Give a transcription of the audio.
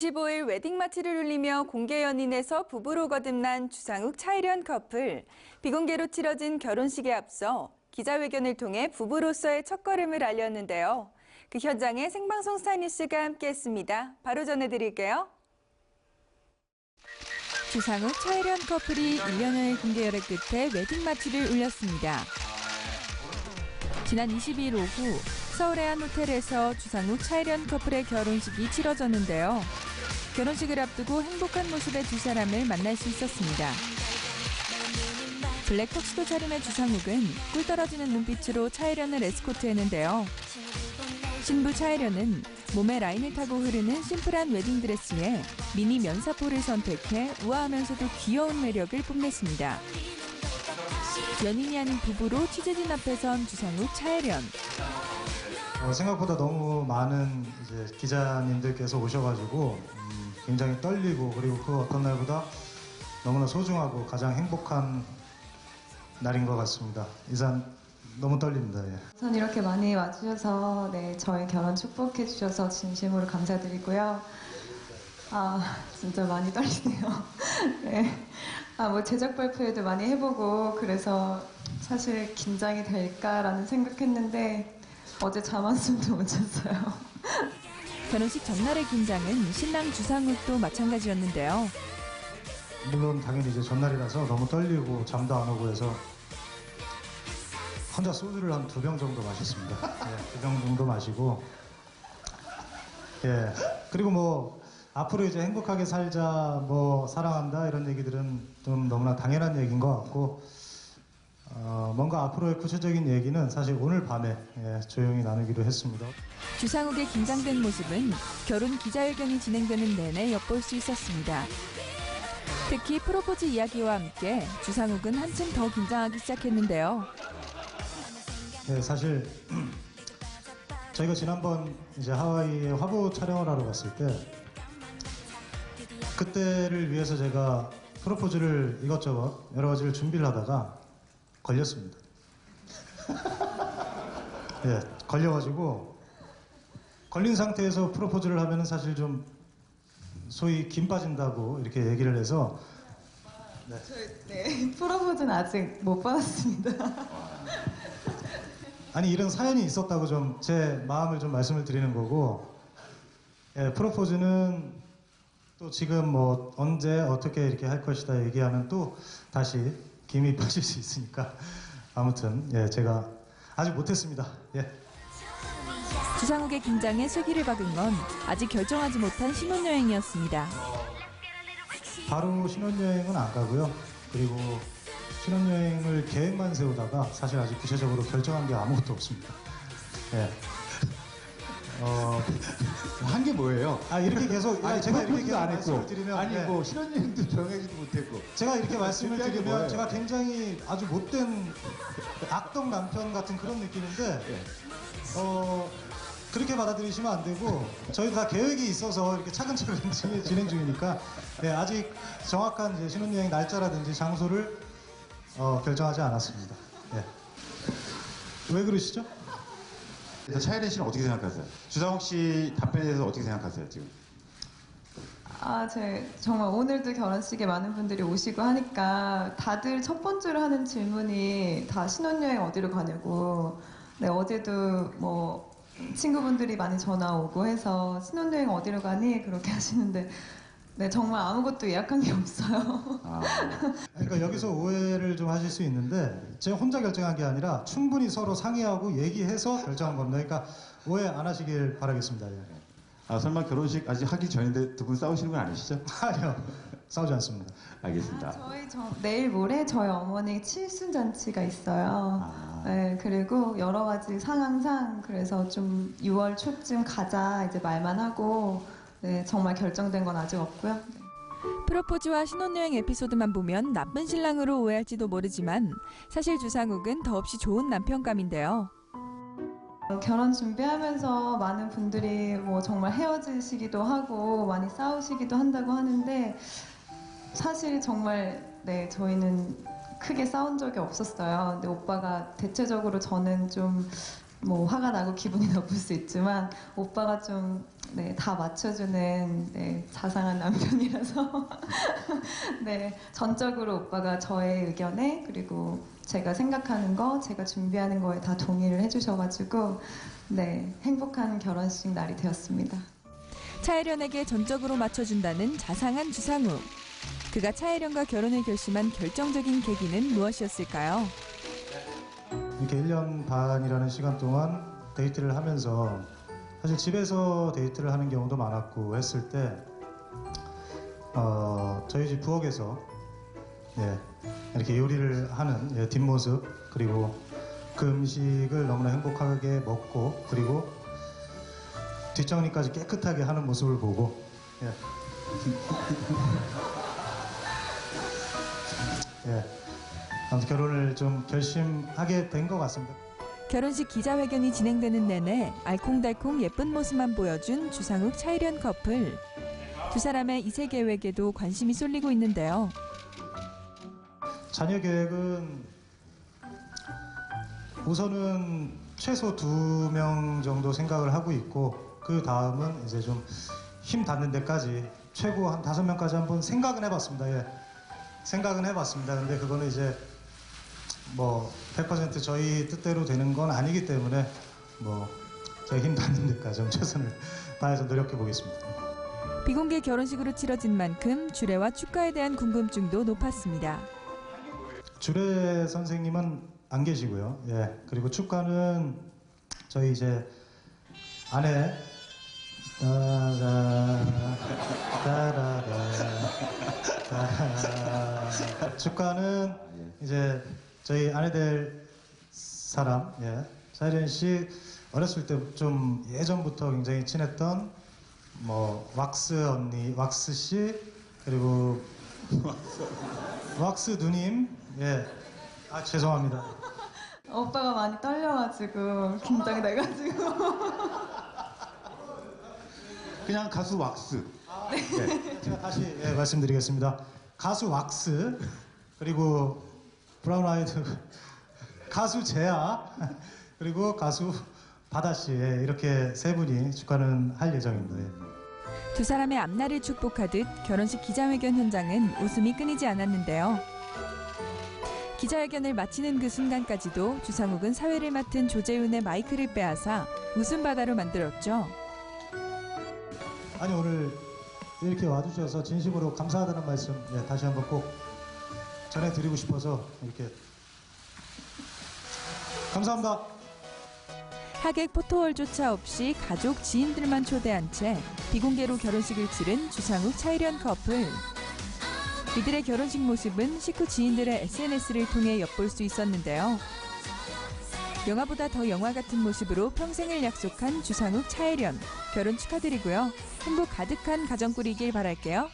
15일 웨딩마치를 울리며 공개 연인에서 부부로 거듭난 주상욱 차일현 커플. 비공개로 치러진 결혼식에 앞서 기자회견을 통해 부부로서의 첫걸음을 알렸는데요. 그 현장에 생방송 스타뉴스가 함께했습니다. 바로 전해드릴게요. 주상욱 차일현 커플이 1년여의 공개 열애 끝에 웨딩마치를 울렸습니다. 지난 22일 오후 서울의 한 호텔에서 주상욱 차일현 커플의 결혼식이 치러졌는데요. 결혼식을 앞두고 행복한 모습의 두 사람을 만날 수 있었습니다. 블랙 턱시도 차림의 주상욱은 꿀 떨어지는 눈빛으로 차일현을 에스코트했는데요. 신부 차일현은 몸에 라인을 타고 흐르는 심플한 웨딩드레스에 미니 면사포를 선택해 우아하면서도 귀여운 매력을 뽐냈습니다. 연인이 아닌 부부로 취재진 앞에 선 주상욱 차일현. 어, 생각보다 너무 많은 기자님들께서 오셔가지고 음, 굉장히 떨리고 그리고 그 어떤 날보다 너무나 소중하고 가장 행복한 날인 것 같습니다. 이상 너무 떨립니다. 예. 우선 이렇게 많이 와주셔서 네, 저희 결혼 축복해 주셔서 진심으로 감사드리고요. 아 진짜 많이 떨리네요. 네. 아뭐 제작 발표회도 많이 해보고 그래서 사실 긴장이 될까라는 생각했는데 어제 잠 한숨도 못 잤어요. 결혼식 전날의 긴장은 신랑 주상욱도 마찬가지였는데요. 물론 당연히 이제 전날이라서 너무 떨리고 잠도 안 오고 해서 혼자 소주를 한 두 병 정도 마셨습니다. 예, 두병 정도 마시고 예 그리고 뭐 앞으로 이제 행복하게 살자 뭐 사랑한다 이런 얘기들은 좀 너무나 당연한 얘기인 것 같고 어, 뭔가 앞으로의 구체적인 얘기는 사실 오늘 밤에 예, 조용히 나누기로 했습니다. 주상욱의 긴장된 모습은 결혼 기자회견이 진행되는 내내 엿볼 수 있었습니다. 특히 프로포즈 이야기와 함께 주상욱은 한층 더 긴장하기 시작했는데요. 네, 사실 저희가 지난번 이제 하와이에 화보 촬영을 하러 갔을 때 그때를 위해서 제가 프로포즈를 이것저것 여러 가지를 준비를 하다가 걸렸습니다. 예, 걸려가지고 걸린 상태에서 프로포즈를 하면은 사실 좀 소위 김 빠진다고 이렇게 얘기를 해서 네 프로포즈는 아직 못 받았습니다. 아니 이런 사연이 있었다고 좀 제 마음을 좀 말씀을 드리는 거고 예, 프로포즈는 또 지금 뭐 언제 어떻게 이렇게 할 것이다 얘기하면 또 다시 김이 빠질 수 있으니까. 아무튼 예 제가 아직 못했습니다. 예. 주상욱의 긴장에 쐐기를 박은 건 아직 결정하지 못한 신혼여행이었습니다. 바로 신혼여행은 안 가고요. 그리고 신혼여행을 계획만 세우다가 사실 아직 구체적으로 결정한 게 아무것도 없습니다. 예. 어, 한 게 뭐예요? 아 이렇게 계속 아니 제가 이렇게 안 했고 드리면 아니 예. 뭐 신혼여행도 정해지도 못했고 제가 이렇게 말씀을 드리면 뭐예요? 제가 굉장히 아주 못된 악덕 남편 같은 그런 느낌인데 예. 어 그렇게 받아들이시면 안 되고 저희 다 계획이 있어서 이렇게 차근차근 진행- 중이니까 네, 아직 정확한 이제 신혼여행 날짜라든지 장소를 어, 결정하지 않았습니다. 예. 왜 그러시죠? 그래서 차이렌 씨는 어떻게 생각하세요? 주상욱 씨 답변에 대해서 어떻게 생각하세요 지금? 아, 제 정말 오늘도 결혼식에 많은 분들이 오시고 하니까 다들 첫 번째로 하는 질문이 다 신혼여행 어디로 가냐고. 네, 어제도 뭐 친구분들이 많이 전화 오고 해서 신혼여행 어디로 가니? 그렇게 하시는데 네, 정말 아무것도 예약한 게 없어요. 아, 그러니까 여기서 오해를 좀 하실 수 있는데 제가 혼자 결정한 게 아니라 충분히 서로 상의하고 얘기해서 결정한 겁니다. 그러니까 오해 안 하시길 바라겠습니다. 예. 아, 설마 결혼식 아직 하기 전인데 두 분 싸우시는 건 아니시죠? 아니요, 싸우지 않습니다. 알겠습니다. 저희 저, 내일 모레 저희 어머니 칠순 잔치가 있어요. 아, 네, 그리고 여러 가지 상황상 그래서 좀 6월 초쯤 가자 이제 말만 하고 네, 정말 결정된 건 아직 없고요. 네. 프로포즈와 신혼여행 에피소드만 보면 나쁜 신랑으로 오해할지도 모르지만 사실 주상욱은 더없이 좋은 남편감인데요. 어, 결혼 준비하면서 많은 분들이 뭐 정말 헤어지시기도 하고 많이 싸우시기도 한다고 하는데 사실 정말 네 저희는 크게 싸운 적이 없었어요. 근데 오빠가 대체적으로 저는 좀 뭐 화가 나고 기분이 나쁠 수 있지만 오빠가 좀 네, 다 맞춰주는 네, 자상한 남편이라서 네, 전적으로 오빠가 저의 의견에 그리고 제가 생각하는 거, 제가 준비하는 거에 다 동의를 해주셔가지고 네, 행복한 결혼식 날이 되었습니다. 차혜련에게 전적으로 맞춰준다는 자상한 주상우. 그가 차혜련과 결혼을 결심한 결정적인 계기는 무엇이었을까요? 이렇게 1년 반이라는 시간 동안 데이트를 하면서 사실 집에서 데이트를 하는 경우도 많았고 했을 때 어, 저희 집 부엌에서 예, 이렇게 요리를 하는 예, 뒷모습 그리고 그 음식을 너무나 행복하게 먹고 그리고 뒷정리까지 깨끗하게 하는 모습을 보고 예. 예. 아무튼 결혼을 좀 결심하게 된 것 같습니다. 결혼식 기자회견이 진행되는 내내 알콩달콩 예쁜 모습만 보여준 주상욱 차혜련 커플. 두 사람의 이세 계획에도 관심이 쏠리고 있는데요. 자녀 계획은 우선은 최소 두 명 정도 생각을 하고 있고 그 다음은 이제 좀 힘 닿는 데까지 최고 한 다섯 명까지 한번 생각은 해봤습니다. 예. 생각은 해봤습니다. 근데 그거는 이제 뭐 100% 저희 뜻대로 되는 건 아니기 때문에 뭐 저희 힘 닿는 데까지 좀 최선을 다해서 노력해 보겠습니다. 비공개 결혼식으로 치러진 만큼 주례와 축가에 대한 궁금증도 높았습니다. 주례 선생님은 안 계시고요. 예. 그리고 축가는 저희 이제 아내 따라 따라라 따라 축가는 이제 저희 아내 될 사람 예. 사이렌 씨 어렸을 때 좀 예전부터 굉장히 친했던 뭐 왁스 언니 왁스 씨 그리고 왁스 누님, 예. 아, 죄송합니다. 오빠가 많이 떨려가지고 긴장이 돼가지고 그냥 가수 왁스. 네. 제가 다시 예, 말씀드리겠습니다. 가수 왁스, 그리고 브라운 아이드 가수 제아, 그리고 가수 바다씨, 예, 이렇게 세 분이 축하는 할 예정입니다. 예. 두 사람의 앞날을 축복하듯 결혼식 기자회견 현장은 웃음이 끊이지 않았는데요. 기자회견을 마치는 그 순간까지도 주상욱은 사회를 맡은 조재훈의 마이크를 빼앗아 웃음 바다로 만들었죠. 아니, 오늘 이렇게 와주셔서 진심으로 감사하다는 말씀 예, 다시 한번 꼭 전해드리고 싶어서 이렇게 감사합니다. 하객 포토월조차 없이 가족 지인들만 초대한 채 비공개로 결혼식을 치른 주상욱 차이련 커플. 이들의 결혼식 모습은 식구 지인들의 SNS를 통해 엿볼 수 있었는데요. 영화보다 더 영화 같은 모습으로 평생을 약속한 주상욱 차이련 결혼 축하드리고요. 행복 가득한 가정 꾸리길 바랄게요.